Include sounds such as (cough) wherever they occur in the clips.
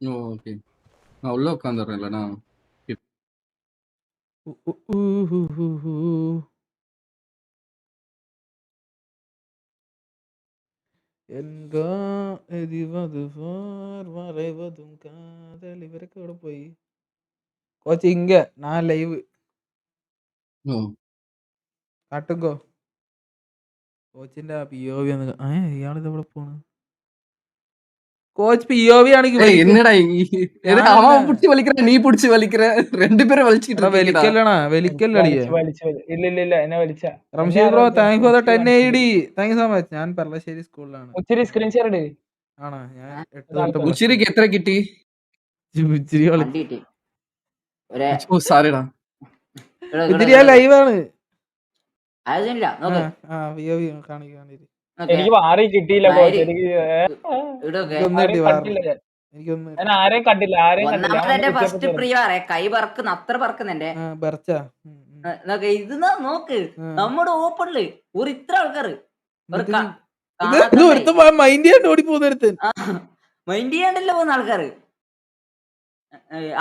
ஓ! Okay. நான் உள்ள உட்காந்துர்றேன் இல்லன்னா. இப் உ உ ஊஹுஹுஹு. എൻകാ എരിവത് ഫാർ വരവതും കാതൽ ഇവരൊക്കെ എവിടെ പോയി കോച്ച് ഇങ്ക ഞാൻ ലൈവ് ஓ! കാട്ടുങ്കോ കോച്ചിന്റെ പി ഒ വി ഒന്ന് ഏ ഇയാളിത് എവിടെ പോണ് കോച്ച് പി ഒ വി ആണെങ്കിൽ നീ പിടിച്ച് വലിക്കറ വലിച്ചിട്ട് ഇല്ല ഇല്ല ഇല്ല ഫോർ 10 സോ മച്ച് ഞാൻ പറളശ്ശേരി സ്കൂളിലാണ്. ഉച്ചിരി സ്ക്രീൻ ഷെയർ ഇട്. ആണോ? ഞാൻ എത്ര കിട്ടി? ഉച്ചിരി കിട്ടി. ഒരേ ഓ ലൈവ് ആണ്. നോക്ക്. ആ എനിക്ക് വാറി കിട്ടിയില്ല. കോച്ച് എനിക്ക് കിട്ടി കണ്ടില്ല ഞാൻ. ആരെയും കണ്ടില്ല ആരെയും കണ്ടില്ല. ഫസ്റ്റ് ഉച്ചയ്ക്ക് പ്രിയറെ കൈ പറക്കുന്ന അത്ര പറക്കുന്നെന്റെ ആ ബർച്ച. നോക്ക് ഇത് നോക്ക്. നമ്മുടെ ഓപ്പണിൽ ഒരു ഇത്ര ആൾക്കാര് ഒരു ക- ഇത് കാണാത്തവരെ. മൈൻഡ് ചെയ്യാണ്ട് ഓടി പോകുന്ന മൈൻഡ് ചെയ്യാണ്ടല്ലോ പോകുന്ന ആൾക്കാര്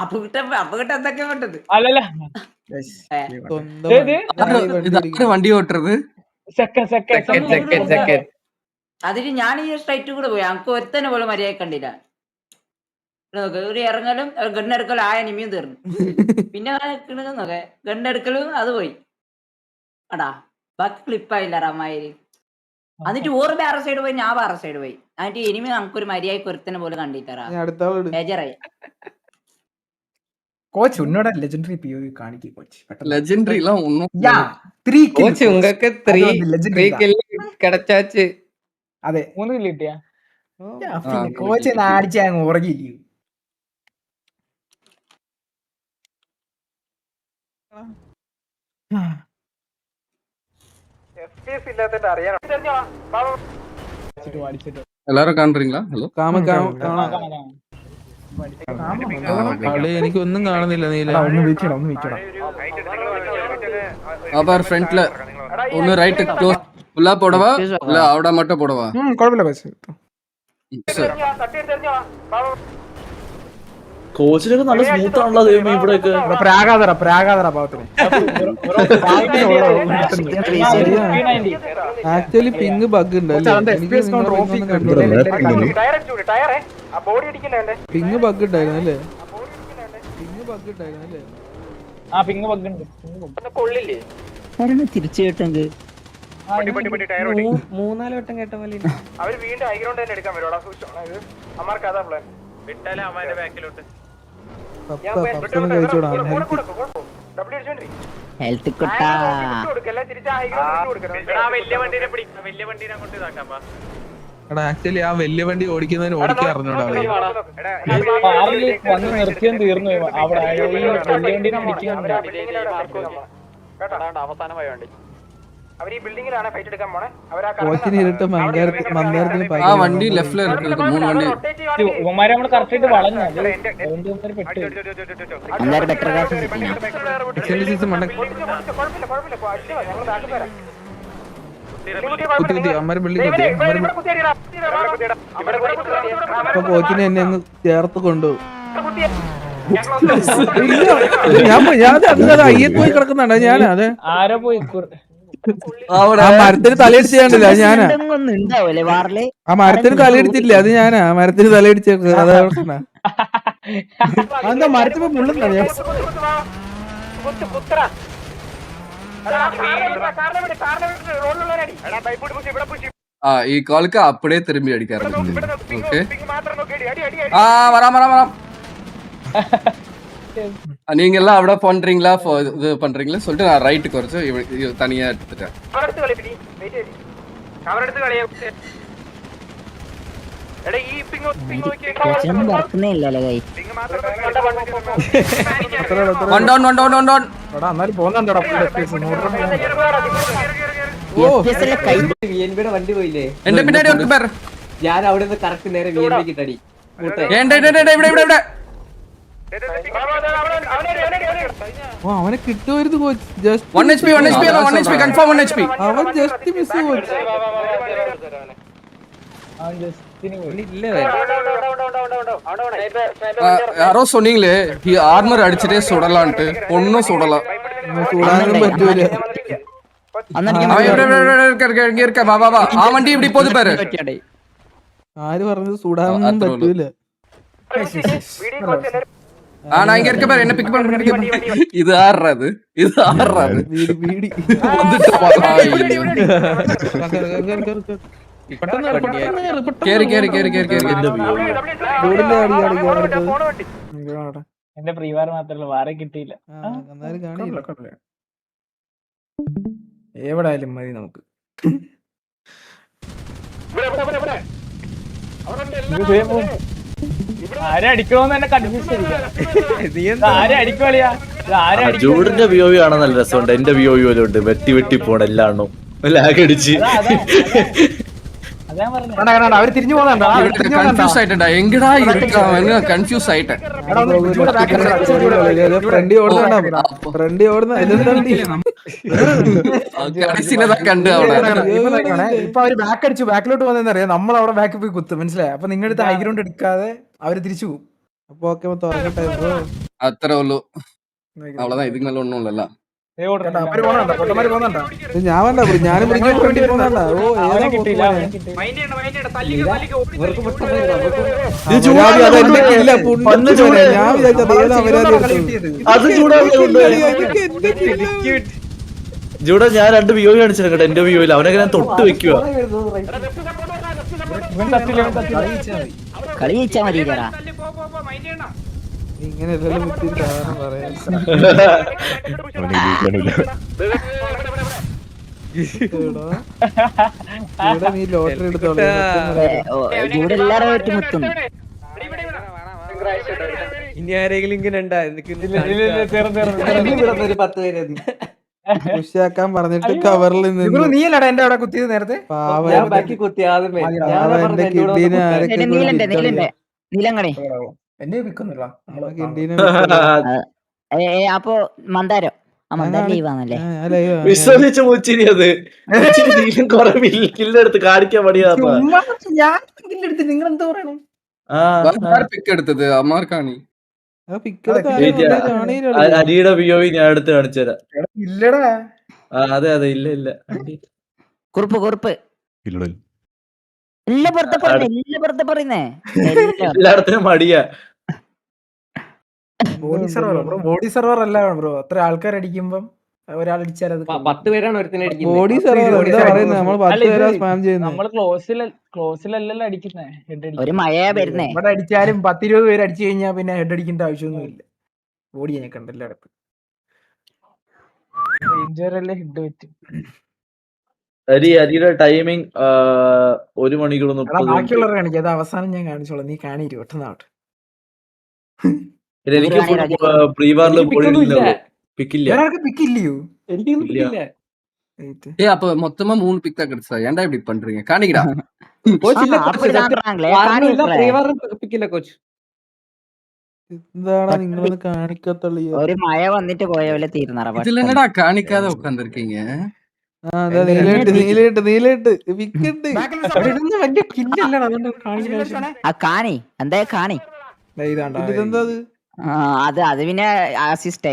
അപ്പകിട്ട അപ്പകിട്ട എന്തൊക്കെയാ വേണ്ടത്? അല്ലല്ല. സ്വന്തം വണ്ടി ഇത് വണ്ടി വണ്ടി ഓട്ടുறது സെക്കൻഡ് സെക്കൻഡ് സെക്കൻഡ് സെക്കൻഡ് അതിന് ഞാൻ ഈ സ്ട്രൈറ്റ് കൂടെ പോയി. അനക്ക് ഒരുത്തനെ പോലും മര്യാദ കണ്ടില്ല. ഒരു ഇറങ്ങലും ഗണ്ണെടുക്കലും ആ എനിമിയും തീർന്നു. പിന്നെ നോക്കെ ഗണ്ണെടുക്കലും അത് പോയി. അടാ ബാക്കി ക്ലിപ്പായില്ല റമായിൽ. എന്നിട്ട് ഓറ് വേറെ സൈഡ് പോയി ഞാൻ വേറെ സൈഡ് പോയി. എന്നിട്ട് എനിമി നമുക്കൊരു മര്യാദയ്ക്ക് ഒരുത്തനെ പോലും കണ്ടിട്ടാ ബേജറായി. கோச் உன்னோட லெஜெண்டரி பிஓவி காணிக்கு கோச் லெஜெண்டரி எல்லாம் ஒண்ணும் யா த்ரீ கோச் உங்களுக்கு த்ரீ த்ரீ லெஜெண்டரி கில் கிடைச்சாச்சு അതെ മൂന്ന് കില്ല് കിട്ടിയാ യാ, പിന്നെ കോച്ച് നാടിച്ച് അങ്ങ് ഉറങ്ങിയിരിക്കും അടിച്ചിട്ട് അടിച്ചിട്ട് எல்லாரும் காண்றீங்களா ஹலோ കാമ കാമ കാണാം കാണാം, കാണാം. കളി എനിക്ക് ഒന്നും കാണുന്നില്ല അപ്പൊ ഫ്രണ്ടില് ഒന്ന് റൈറ്റ് ക്ലോസ് ഉള്ള പൊടവാ അല്ല അവിടെ മട്ട പൊടവാ കുഴപ്പമില്ല കോച്ചിനൊക്കെ നല്ല സ്മൂത്ത് ആണല്ലോ ദൈവം ഇവിടെയൊക്കെ. ഇവിടെ പ്രാഗാതറ ഭാഗത്തിന് P90. ആക്ച്വലി പിങ് ബഗ് ഉണ്ടായിരുന്നു പിങ് ബഗ് ഉണ്ടായിരുന്നു അല്ലേ? പിങ് ബഗ് ഉണ്ടായിരുന്നു അല്ലേ? ആ പിങ് ബഗ് ഉണ്ട്. കൊള്ളില്ലേ? തിരിച്ചു കേട്ടെങ്കിൽ മൂന്നാൽ വട്ടം കേട്ട പോലെ അവർ വീണ്ടും ഹൈഗ്രൗണ്ട് തന്നെ എടുക്കാൻ വരും അമ്മാർക്ക് അതാ പ്ലാൻ വിട്ടാലേ അമ്മാന്റെ കഴിച്ചോടാ ഹെൽത്ത് കിട്ടാ എടാ ആക്ച്വലി ആ വലിയ വണ്ടി ഓടിക്കുന്നതിന് ഓടിക്കാൻ അറിഞ്ഞൂടാ അവന്. ആറിൽ വന്ന് നിർത്തിയും തീർന്നു. അവിടെ വലിയ വണ്ടീനെ പിടിക്കാൻ ആ വണ്ടി ലെഫ്റ്റിൽ മൂന്ന് കറക്റ്റ് ആയിട്ട് വളഞ്ഞു ചേർത്ത് കൊണ്ടു ഞാൻ ഞാൻ അയ്യത്ത് പോയി കിടക്കുന്നതാണ് ഞാൻ അതെ ആരോ പോയി ആ മരത്തിന് തലയിടിച്ചാണ്ടില്ല അത് ഞാനാ. ആ മരത്തിന് തലയിടിച്ചില്ല അത് ഞാനാ. മരത്തിന് തലയിടിച്ച ആ ഈ കോൾക്ക് അപ്പടേ തിരുമ്പി അടിക്കാറുണ്ട് ഓക്കെ. ആ വരാം വരാം വരാം. (laughs) நீங்க எல்லாம் അവിടെ பண்றீங்களா ஃபோ- இது பண்றீங்களா சொல்லிட்டு நான் ரைட்டு குறைச்சு இவ- இவ தனியா எடுத்துட்டேன் കോച്ചിനൊന്നും വർക്കുന്നേ ഇല്ലല്ലേ കൈ one down one down one down എടാ എന്നാലും പോകുന്നുണ്ടോടാ ഫുൾ എഫ് പി എസ് ഓ FPS അല്ലേ കൈ വി എൻ ബിയുടെ വണ്ടി പോയില്ലേ എന്റെ പിന്നാടി ഒരു പേർ ഞാൻ അവിടെ നിന്ന് കറക്റ്റ് നേരെ വി എൻ ബിക്ക് ഇട്ടടി ഏണ്ട ഇവിടെ ഇവിടെ ഇവിടെ ഓ അവനെ കിട്ടുമായിരുന്നു coach just one H P one H P അല്ല one H P confirm one H P അവൻ ജസ്റ്റ് മിസ് കോച്ച് അവൻ just ബസ്സിന് പോയി ஆ, யாரோ சொன்னீங்களே ஆர்மர் அடிச்சுட்டே சுடலான்ட்டு ஒன்னும் சுடலாம் ചൂടാനും പറ്റൂല അന്നെനിക്ക് அவன் ഇവിടെ, ഇവിടെ, ഇവിടെ இருக்க, இருக்க, இங்க இருக்க, வா, வா, வா. ആ വണ്ടി இப்படி போது பாரு ആര് പറഞ്ഞത് ചൂടാനൊന്നും അത്രേ ഉള്ളൂ. പറ്റൂല ஆ நான் இங்க இருக்க பாரு என்ன பிக் பண்ண இது ஆடுறது இது ஆடுறது വീടി വീടി வந்துட்டு போலாம். ஐயோ. പെട്ടെന്ന് കേറ്, പെട്ടെന്ന് കേറ്, പെട്ടെന്ന് കേറി കേറി കേറി കേറി കേറി എന്റെ വ്യൂ റോഡിലെ അടി അടി അടുത്തത്. എന്റെ പ്രീവാർ മാത്രമല്ല വേറെ കിട്ടിയില്ല ആ, എന്നാലും കാണില്ല എവിടെ ആയാലും മതി നമുക്ക് ആരെ അടിക്കണോന്ന് തന്നെ കൺഫ്യൂസ് ആരെ ജൂഡിന്റെ വ്യൂ കാണാൻ നല്ല രസമുണ്ട്. എന്റെ വിയോവി പോലും ഉണ്ട് വെട്ടി വെട്ടി പോണ ലാഗടിച്ച് ലാഗ് അവർ തിരിഞ്ഞു കൺഫ്യൂസ് ആയിട്ട്. ഇപ്പൊ അവർ ബാക്ക് അടിച്ചു. ബാക്കിലോട്ട് വന്നറിയാം നമ്മൾ അവിടെ ബാക്ക് പോയി കുത്തും. മനസ്സിലായി? അപ്പൊ നിങ്ങളുടെ ഹൈഗ്രൗണ്ട് എടുക്കാതെ അവർ തിരിച്ചു പോകും. അപ്പൊ ഓക്കെ അത്രേ ഉള്ളൂ. അവളതാ ഒന്നും ഉള്ളല്ലോ ഞാൻ വേണ്ട ഞാനും വേണ്ടി പോകണ്ട ഓ ഏതാ കിട്ടിയില്ല ഞാൻ വിചാരിച്ചത് ഞാൻ രണ്ട് വിയോ കാണിച്ചു എന്റെ വിയോയിൽ അവനൊക്കെ ഞാൻ തൊട്ട് വെക്കുക കളി ജയിച്ചാ മതി ചേരാ ഇങ്ങനെ എല്ലാം വിത്തിരി പറയാം എടാ. ഇവിടെ നീ ലോട്ടറി എടുത്തോളൂ ഇവിടെ എല്ലാരും ഇനി ആരെങ്കിലും ഇങ്ങനെ ഉണ്ടാക്കാൻ പറഞ്ഞിട്ട് കവറിൽ നിന്ന് നീയല്ലടാ എന്റെ അവിടെ കുത്തിയത് നേരത്തെ? പാവ. ബാക്കി കുത്തി ആദ്യമേ. നീലങ്ങണി എന്നെ വിൽക്കുന്നില്ല. നമ്മളെ (laughs) അപ്പൊ മന്ദാരം. ആ മന്ദാരം ലീവാണല്ലേ വിശ്വസിച്ച് മുച്ചിരി അത്. മുച്ചിരി നീലും കുറെ കില്ലെടുത്ത് കാണിക്കാൻ പണിയാ ഞാൻ എടുത്ത് നിങ്ങൾ എന്താ പറയണേ? ആ പിക്ക് എടുത്തത് അമ്മാർക്കാണി. അരിയുടെ വിയോവി ഞാൻ എടുത്ത് കാണിച്ചു തരാം. ഇല്ലടാ. ആ, അതെ അതെ ഇല്ല ഇല്ല. കുറുപ്പ് കുറുപ്പ്. എല്ലാം പുറത്തെ പറയുന്നേ എല്ലാ പുറത്തെ പറയുന്നേ. (laughs) എല്ലായിടത്തിനും മടിയാ. Body server bro body server അല്ല ബ്രോ. അത്ര ആൾക്കാർ അടിക്കുമ്പം ഒരാൾ അടിച്ചാൽ അത് പത്ത് പേരാണ് ഒരുത്തിനെ ബോഡി സെർവർ body പറയുന്നത് നമ്മൾ പത്ത് പേരാ സ്പാം ചെയ്യുന്നത് നമ്മൾ ക്ലോസിൽ ക്ലോസിലല്ലല്ലോ അടിക്കുന്നേ ഹെഡ് ഒരു മഴയാ വരുന്നേ. ഇവിടെ അടിച്ചാലും പത്തിരുപത് പേര് അടിച്ചു കഴിഞ്ഞാൽ പിന്നെ ഹെഡ് അടിക്കേണ്ട ആവശ്യമൊന്നുമില്ല ബോഡി ഞാൻ കണ്ടല്ലോ. അടുത്ത് റേഞ്ചറല്ലേ ഹെഡ് പറ്റും (laughs) അരി അരിയുടെ ടൈമിംഗ് ഒരു മണിക്കൂർ എടാ മുപ്പത് ബാക്കിയുള്ളവർ കാണിക്കും അത് അവസാനം ഞാൻ കാണിച്ചോളാം നീ കാണിരു പെട്ടെന്നാവട്ടെ മിനിറ്റ് എനിക്ക് ഒരു മണി പ്രീവാറിൽ എനിക്ക് pick ഒന്നും ഇല്ല. പിക്കില്ല ഒരാൾക്ക് പിക്കില്ലയോ എനിക്കൊന്നും ഇല്ല. കിട്ടിയില്ല ஏ அப்ப மொத்தமா மூணு பிக் தான் கிடைச்சா ஏன்டா இப்படி பண்றீங்க காணிக்கடா കോച്ച് ഇല്ല ആ, അപ്പൊ ഞാൻ പറഞ്ഞില്ലേ, വാറിനും ഇല്ല കാണിക്കട്ടെ. പ്രീ വാറിനും പിക്കില്ല കോച്ച് എന്താടാ നിങ്ങളൊന്ന് കാണിക്കത്തുള്ളൂ ഒരു മഴ വന്നിട്ട് പോയ പോലെ തീർന്നറ இதுல என்னடா காணிக்காத உட்காந்துருக்கீங்க ആ വിക്കറ്റ് ആ ആ, അത്? അത് പിന്നെ അസിസ്റ്റ്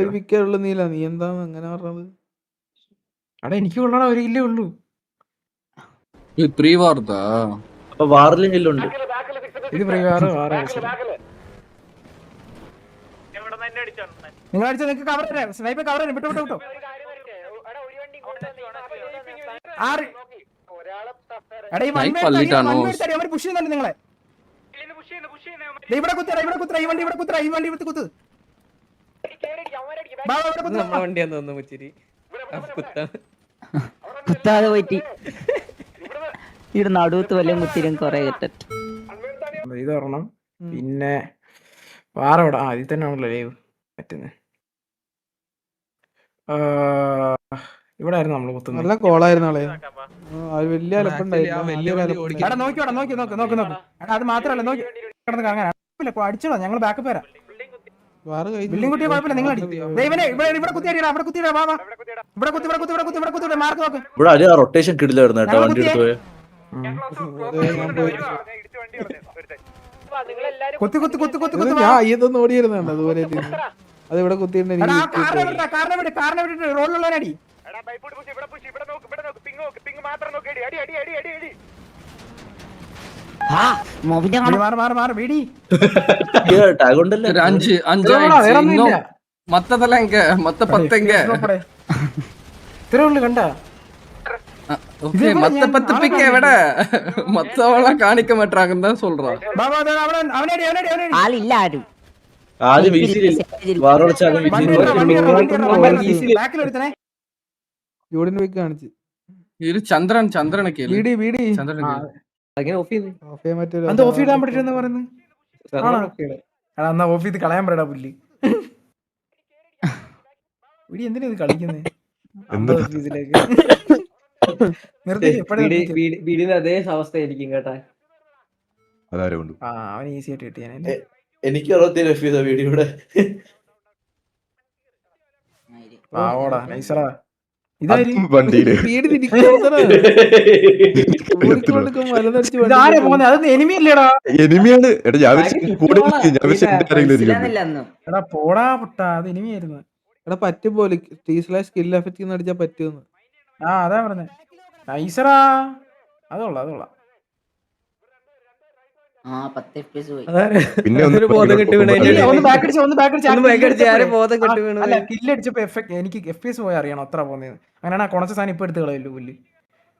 ഒരു വിക്കറ്റ് നീല. നീ എന്താ അങ്ങനെ പറഞ്ഞത്? അവിടെ എനിക്ക് കൊള്ളണ ഒരു ഇല്ലേ ഉള്ളൂ. ത്രീ വാർത്താ? അപ്പൊ വാറിലും ചെല്ലുണ്ട് ഇത് പ്രിയവാറ് വേറെ നിങ്ങൾ അടിച്ചാൽ നിങ്ങൾക്ക് കവർ സ്നൈപ്പ് കവർ വിട്ടു വിട്ടു വിട്ടു. ചെയ്യുന്നുണ്ട് നിങ്ങളെ. ഇവിടെ കുത്തറ ഇവിടെ കുത്തറ ഈ വണ്ടി ഇവിടെ കുത്തറ ഈ വണ്ടി ഇവിടെ കുത്ത്. കുത്താതെ പോയിട്ട്. ഇവിടെ നടുവത്ത് വല്ലതും കുത്തിരും കൊറേ കിട്ടും ഇത് ഒരെണ്ണം പിന്നെ വേറെ ഇവിടെ ആ ഇതിൽ തന്നെ ആണല്ലോ ലൈവ്. പറ്റുന്നത് ഇവിടെ ആയിരുന്നു നമ്മൾ കുത്തുന്നത്. നല്ല കോളായിരുന്നു ആളെ. ആ, അത് വലിയ അലപ്പുണ്ടായിരുന്നു നോക്കി നോക്ക് നോക്ക് നോക്ക് എടാ അത് മാത്രല്ല നോക്കി. കിടന്ന് കറങ്ങാൻ അടിച്ചോളാം. ഞങ്ങൾ ബാക്കപ്പ് വരാം. ബില്ലിംഗ് കുട്ടിയെ കുഴപ്പമില്ല നിങ്ങൾ അടി ദേ ഇവിടെ ഇവിടെ കുത്തി അടിയടാ ഇവിടെ കുത്തിയിടാ വാ വാ. ഇവിടെ കുത്തി ഇവിടെ കുത്തി ഇവിടെ കുത്തി ഇവിടെ കുത്തി മാർക്ക് നോക്ക്. ഇവിടെ അടി റൊട്ടേഷൻ കിടിലായിരുന്നു കേട്ടോ വണ്ടി എടുത്ത് പോയ കുത്തി കുത്തി കുത്തി കുത്തി കുത്തി ഞാൻ ഇതൊന്നും ഓടിയിരുന്നുണ്ട് അതുപോലെ അത് ഇവിടെ കുത്തിയിട്ടുണ്ട്. കാറിനെ വിടടാ, വിട്, കാറിനെ വിട്ടിട്ട് റോഡിലുള്ളവനടി. ആ മോബിന്റെ വീടി, മാറ്, മാറ്, മാറ്, വീടി. ടാഗ് ഉണ്ടല്ലോ ஒரு அஞ்சு அஞ்சு ഇത്രേ ഉള്ളോ? ஆயிடுச்சு. വേറെ ഒന്നും இன்னுം ഇല്ല. மத்ததெல்லாம் எங்க மத்த பத்து எங்க നോക്കടെ. ഇത്രേ ഉള്ളു കണ്ട ஓகே இதே மத்த மாதிரி பத்து நான் பிக்க விட மத்தவெல்லாம் காணிக்க மாட்டாங்கன்னு தான் சொல்றான் അവനടി അവനടി അവനടി ആളില്ല ആരും ആദ്യം വീശിയില്ല വാറോളിച്ചാലും വണ്ടി വീശിയില്ല. ജോഡിന് പോയി കാണിച്ച്. ചന്ദ്രൻ ചന്ദ്രനൊക്കെ വീടി വീടി. ചന്ദ്രൻ ഓഫ് ഓഫ് ചെയ്യാൻ ഇടാൻ കളയാൻ പറയടാ പുല്ലി. എന്തിനാ ഇത് കളിക്കുന്നത് വീടിന്റെ ആയിരിക്കും കേട്ടാ. ഈസി ആയിട്ട് എനിക്ക് അറുപത്തി വീഡിയോടെ പാവോടാ നൈസറാ എനിമിയാണ് എടാ ഞാൻ കൂടെ എടാ പോടാ പൊട്ടാ. അത് എനിമിയായിരുന്നു എടാ പറ്റും പോലെ. ടി സ്ലാഷ് സ്കിൽ എഫക്റ്റ് അടിച്ചാൽ പറ്റുമെന്ന്. ആ അതാ പറഞ്ഞേ. നൈസറാ അതോളാം അതോളാം ആ പത്ത് എഫ് പി എസ് പോയി പിന്നെ (laughs) ഒന്ന് ഒരു ബോധം കെട്ട് വീണ അല്ല, ഇല്ല, ഒന്ന് ബാക്ക് അടിച്ച് ഒന്ന് ബാക്ക് ഒന്ന് back അടിച്ച് ആരെ ബോധം കെട്ട് വീണു അല്ല കില്ലടിച്ചപ്പോ എഫക്ട് എനിക്ക് എഫ് പി എസ് പോയി അറിയണം അത്ര പോകുന്നത് അങ്ങനെയാണ് ആ കുണച്ച സാധനം ഇപ്പൊ എടുത്ത് കളയല്ലോ പുല്ല്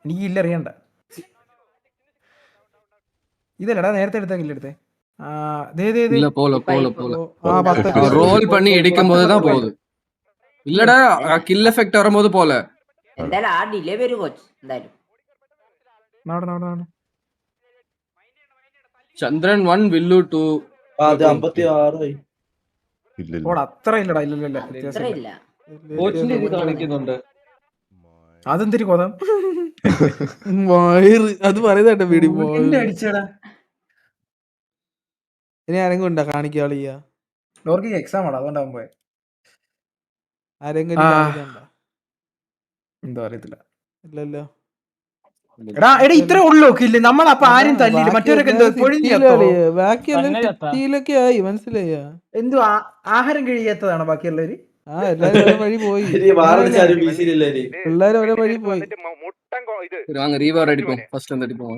എനിക്ക് കില്ല് അറിയണ്ട ഇതല്ലടാ നേരത്തെ എടുത്ത കില്ലെടുത്തേ ആ ദേ ദേ ദേ இல்ல போல போல போல ആ പത്ത് ரோல் பண்ணி இடிக்கும் போதுதான் போகுது இல்லடா கில் எஃபெக்ட் வரும்போது போல എന്തായാലും ആ ഡിലേ വരും കോച്ച് എന്തായാലും നാടെ നാടെ നാടെ ചന്ദ്രൻ വൺ വില്ലു ടു. ഇല്ല അത്ര ഇല്ലടാ ഇല്ല ഇല്ല. കാണിക്കുന്നുണ്ട്. അതെന്തിരി കൊതം? വയറ് അത് പറയുന്നേട്ടാ വീടി ഇനി ആരെങ്കിലും ഉണ്ടോ കാണിക്കുക എക്സാം ആണോ? അതുകൊണ്ടാവും പോയെ. ആരെങ്കിലും എന്താ അറിയത്തില്ല. ഇല്ലല്ലോ. എടാ എടാ ഇത്രേ ഉള്ളൂ കില്ല്. നമ്മൾ അപ്പൊ ആരും തല്ലില്ല മറ്റവരൊക്കെ ബാക്കിയെല്ലാം സിറ്റിയിലൊക്കെ ആയി മനസ്സിലായ? എന്തോ ആഹാരം കഴിയാത്തതാണ് ബാക്കിയുള്ളവര്? ആ എല്ലാരും വഴി പോയി. പിള്ളേര് ഒരേ വഴി പോയി. റീവാർ അടിക്കും ഫസ്റ്റ് എന്ത് അടിക്കും